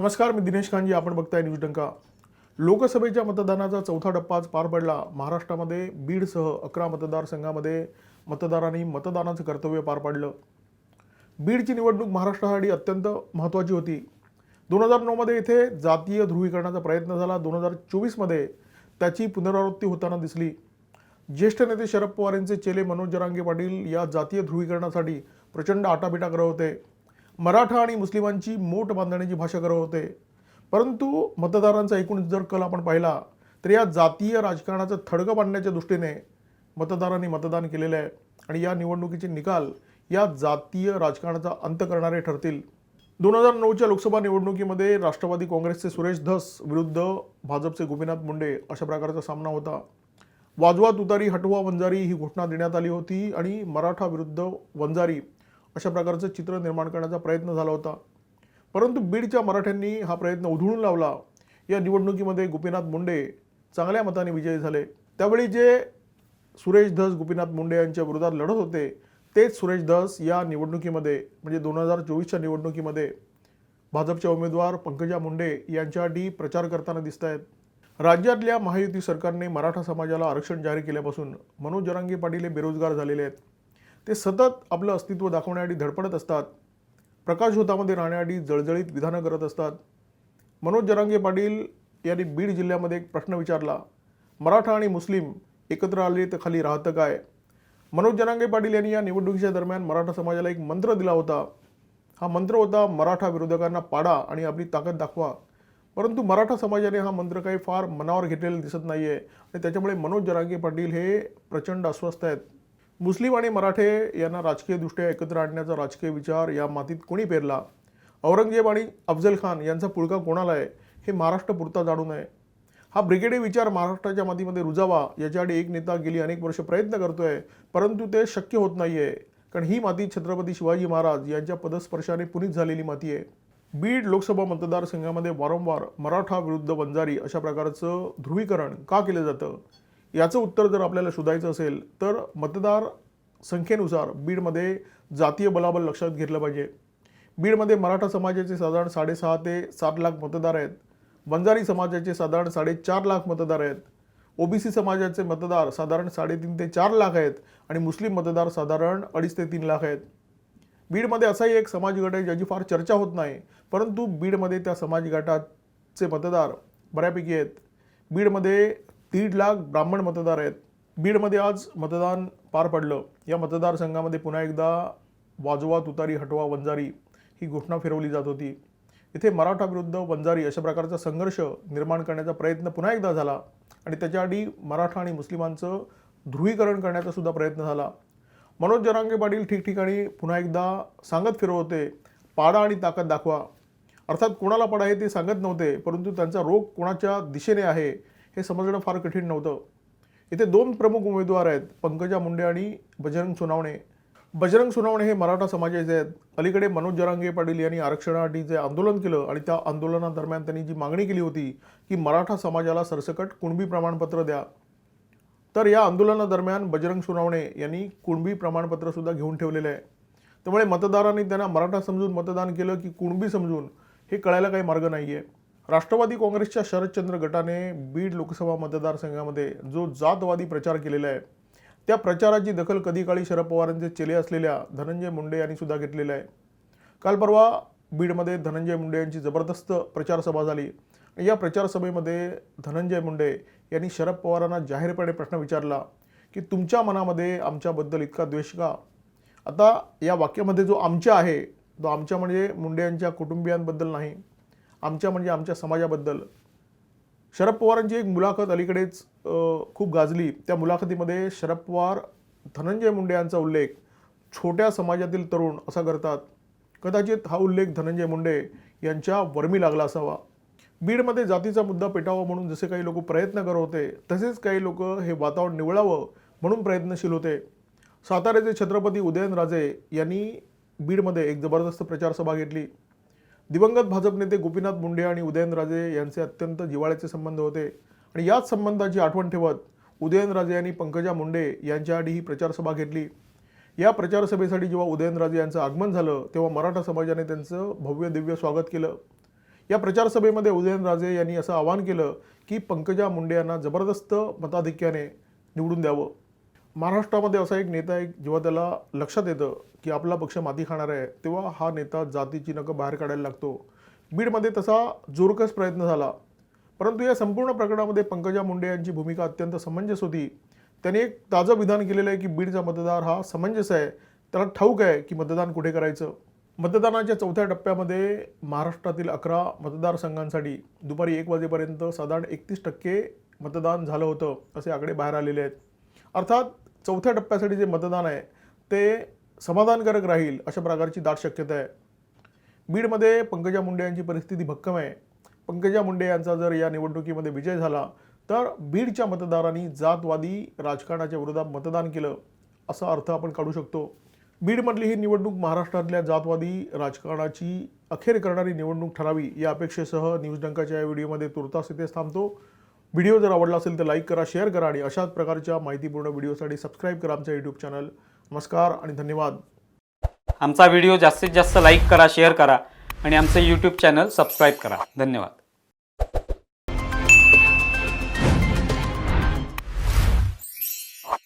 नमस्कार मी दिनेश खानजी आपण बघताय न्यूज डंका. लोकसभेच्या मतदानाचा चौथा टप्पा आज पार पडला. महाराष्ट्रामध्ये बीडसह अकरा मतदारसंघामध्ये मतदारांनी मतदानाचं कर्तव्य पार पाडलं. बीडची निवडणूक महाराष्ट्रासाठी अत्यंत महत्त्वाची होती. दोन हजार नऊमध्ये इथे जातीय ध्रुवीकरणाचा प्रयत्न झाला. दोन हजार चोवीसमध्ये त्याची पुनरावृत्ती होताना दिसली. ज्येष्ठ नेते शरद पवार यांचे चेले मनोज जरांगे पाटील या जातीय ध्रुवीकरणासाठी प्रचंड आटापिटा करत होते. मराठा आणि मुस्लिमांची मोठ बांधण्याची भाषा करत होते परंतु मतदारांचा एकूण जर कल आपण पाहिला तर या जातीय राजकारणाचं थडगं बांधण्याच्या दृष्टीने मतदारांनी मतदान केलेलं आहे आणि या निवडणुकीचे निकाल या जातीय राजकारणाचा अंत करणारे ठरतील. दोन हजार नऊच्या लोकसभा निवडणुकीमध्ये राष्ट्रवादी काँग्रेसचे सुरेश धस विरुद्ध भाजपचे गोपीनाथ मुंडे अशा प्रकारचा सामना होता. वाजवा तुतारी हटवा वंजारी ही घोषणा देण्यात आली होती आणि मराठा विरुद्ध वंजारी अशा प्रकारचं चित्र निर्माण करण्याचा प्रयत्न झाला होता. परंतु बीडच्या मराठ्यांनी हा प्रयत्न उधळून लावला. या निवडणुकीमध्ये गोपीनाथ मुंडे चांगल्या मताने विजयी झाले. त्यावेळी जे सुरेश धस गोपीनाथ मुंडे यांच्या विरोधात लढत होते तेच सुरेश धस या निवडणुकीमध्ये म्हणजे दोन हजार चोवीसच्या निवडणुकीमध्ये भाजपच्या उमेदवार पंकजा मुंडे यांच्यासाठी प्रचार करताना दिसत आहेत राज्यातल्या महायुती सरकारने मराठा समाजाला आरक्षण जाहीर केल्यापासून मनोज जरांगे पाटील हे बेरोजगार झालेले आहेत. ते सतत आपलं अस्तित्व दाखवण्यासाठी धडपडत असतात. प्रकाशझोतामध्ये राहण्यासाठी जळजळीत विधानं करत असतात. मनोज जरांगे पाटील यांनी बीड जिल्ह्यामध्ये एक प्रश्न विचारला मराठा आणि मुस्लिम एकत्र आले तर खाली राहतं काय? मनोज जरांगे पाटील यांनी या निवडणुकीच्या दरम्यान मराठा समाजाला एक मंत्र दिला होता. हा मंत्र होता मराठा विरोधकांना पाडा आणि आपली ताकद दाखवा. परंतु मराठा समाजाने हा मंत्र काही फार मनावर घेतलेला दिसत नाही आहे आणि त्याच्यामुळे मनोज जरांगे पाटील हे प्रचंड अस्वस्थ आहेत. मुस्लिम आणि मराठे यांना राजकीयदृष्ट्या एकत्र आणण्याचा राजकीय विचार या मातीत कोणी पेरला? औरंगजेब आणि अफजल खान यांचा पुळका कोणाला आहे? हे महाराष्ट्र पुरता जाणू नये. हा ब्रिगेडी विचार महाराष्ट्राच्या मातीमध्ये रुजावा याच्यासाठी एक नेता गेली अनेक वर्ष प्रयत्न करतोय परंतु ते शक्य होत नाही आहे कारण ही माती छत्रपती शिवाजी महाराज यांच्या पदस्पर्शाने पुनीत झालेली माती आहे. बीड लोकसभा मतदारसंघामध्ये वारंवार मराठा विरुद्ध वंजारी अशा प्रकारचं ध्रुवीकरण का केलं जातं? याचं उत्तर जर आपल्याला शोधायचं असेल तर मतदार संख्येनुसार बीडमध्ये जातीय बलाबल लक्षात घेतलं पाहिजे. बीडमध्ये मराठा समाजाचे साधारण साडेसहा ते सात लाख मतदार आहेत. वंजारी समाजाचे साधारण साडेचार लाख मतदार आहेत. ओबीसी समाजाचे मतदार साधारण साडेतीन ते चार लाख आहेत आणि मुस्लिम मतदार साधारण अडीच ते तीन लाख आहेत. बीडमध्ये असाही एक समाज गट आहे ज्याची फार चर्चा होत नाही परंतु बीडमध्ये त्या समाज गटाचे मतदार बऱ्यापैकी आहेत. बीडमध्ये दीड लाख ब्राह्मण मतदार आहेत. बीडमध्ये आज मतदान पार पडलं. या मतदारसंघामध्ये पुन्हा एकदा वाजवा तुतारी हटवा वंजारी ही घोषणा फिरवली जात होती. इथे मराठा विरुद्ध वंजारी अशा प्रकारचा संघर्ष निर्माण करण्याचा प्रयत्न पुन्हा एकदा झाला आणि त्याच्याआधी मराठा आणि मुस्लिमांचं ध्रुवीकरण करण्याचा सुद्धा प्रयत्न झाला. मनोज जरांगे पाटील ठिकठिकाणी पुन्हा एकदा सांगत फिरवते पाडा आणि ताकद दाखवा. अर्थात कोणाला पाडा आहे ते सांगत नव्हते परंतु त्यांचा रोग कोणाच्या दिशेने आहे? हे समजणं फार कठीण नव्हतं. इथे दोन प्रमुख उमेदवार आहेत पंकजा मुंडे आणि बजरंग सोनावणे. बजरंग सोनावणे हे मराठा समाजाचे आहेत. अलीकडे मनोज जरांगे पाटील यांनी आरक्षणासाठी जे आंदोलन केलं आणि त्या आंदोलनादरम्यान त्यांनी जी मागणी केली होती की मराठा समाजाला सरसकट कुणबी प्रमाणपत्र द्या. तर या आंदोलनादरम्यान बजरंग सोनावणे यांनी कुणबी प्रमाणपत्रसुद्धा घेऊन ठेवलेलं आहे. त्यामुळे मतदारांनी त्यांना मराठा समजून मतदान केलं की कुणबी समजून हे कळायला काही मार्ग नाही आहे राष्ट्रवादी काँग्रेसच्या शरदचंद्र गटाने बीड लोकसभा मतदारसंघामध्ये जो जातवादी प्रचार केलेला आहे त्या प्रचाराची दखल कधी काळी शरद पवारांचे चेले असलेल्या धनंजय मुंडे यांनी सुद्धा घेतलेलं आहे. काल परवा बीडमध्ये धनंजय मुंडे यांची जबरदस्त प्रचारसभा झाली. या प्रचारसभेमध्ये धनंजय मुंडे यांनी शरद पवारांना जाहीरपणे प्रश्न विचारला की तुमच्या मनामध्ये आमच्याबद्दल इतका द्वेष का? आता या वाक्यामध्ये जो आमच्या आहे तो आमच्या म्हणजे मुंडे यांच्या कुटुंबियांबद्दल नाही. आमच्या म्हणजे आमच्या समाजाबद्दल. शरद पवारांची एक मुलाखत अलीकडेच खूप गाजली. त्या मुलाखतीमध्ये शरद पवार धनंजय मुंडे यांचा उल्लेख छोट्या समाजातील तरुण असा करतात. कदाचित हा उल्लेख धनंजय मुंडे यांच्या वर्मी लागला असावा. बीडमध्ये जातीचा मुद्दा पेटावा म्हणून जसे काही लोक प्रयत्न करत होते तसेच काही लोक हे वातावरण निवळावं म्हणून प्रयत्नशील होते. साताऱ्याचे छत्रपती उदयनराजे यांनी बीडमध्ये एक जबरदस्त प्रचारसभा घेतली. दिवंगत भाजप नेते गोपीनाथ मुंडे आणि उदयनराजे यांचे अत्यंत जिव्हाळ्याचे संबंध होते. आणि याच संबंधाची आठवण ठेवत उदयनराजे यांनी पंकजा मुंडे यांच्याआधी ही प्रचारसभा घेतली. या प्रचारसभेसाठी जेव्हा उदयनराजे यांचं आगमन झालं तेव्हा मराठा समाजाने त्यांचं भव्य दिव्य स्वागत केलं. या प्रचारसभेमध्ये उदयनराजे यांनी असं आवाहन केलं की पंकजा मुंडे यांना जबरदस्त मताधिक्याने निवडून द्यावं. महाराष्ट्रामध्ये असा एक नेता आहे जेव्हा त्याला लक्षात येतं की आपला पक्ष माती खाणार आहे तेव्हा हा नेता जातीची नकं बाहेर काढायला लागतो. बीडमध्ये तसा जोरकस प्रयत्न झाला. परंतु या संपूर्ण प्रकरणामध्ये पंकजा मुंडे यांची भूमिका अत्यंत समंजस होती. त्यांनी एक ताजं विधान केलेलं आहे की बीडचा मतदार हा समंजस आहे. त्याला ठाऊक आहे की मतदान कुठे करायचं? मतदानाच्या चौथ्या टप्प्यामध्ये महाराष्ट्रातील अकरा मतदारसंघांसाठी दुपारी एक वाजेपर्यंत साधारण एकतीस टक्के मतदान झालं होतं असे आकडे बाहेर आलेले आहेत. अर्थात चौथ्या टप्प्यासाठी जे मतदान आहे ते समाधानकारक राहील अशा प्रकारची दाट शक्यता आहे. बीडमध्ये पंकजा मुंडे यांची परिस्थिती भक्कम आहे. पंकजा मुंडे यांचा जर या निवडणुकीमध्ये विजय झाला तर बीडच्या मतदारांनी जातवादी राजकारणाच्या विरोधात मतदान केलं असा अर्थ आपण काढू शकतो. बीडमधली ही निवडणूक महाराष्ट्रातल्या जातवादी राजकारणाची अखेर करणारी निवडणूक ठरावी या अपेक्षेसह न्यूज डंकाच्या या व्हिडिओमध्ये तुर्तास इथेच थांबतो. व्हिडिओ जर आवडला असेल तर लाईक करा शेअर करा आणि अशाच प्रकारच्या माहितीपूर्ण व्हिडिओसाठी सबस्क्राईब करा आमचं यूट्यूब चॅनल नमस्कार आणि धन्यवाद. आमचा व्हिडिओ जास्तीत जास्त लाईक करा शेअर करा आणि आमचं यूट्यूब चॅनल सबस्क्राईब करा. धन्यवाद.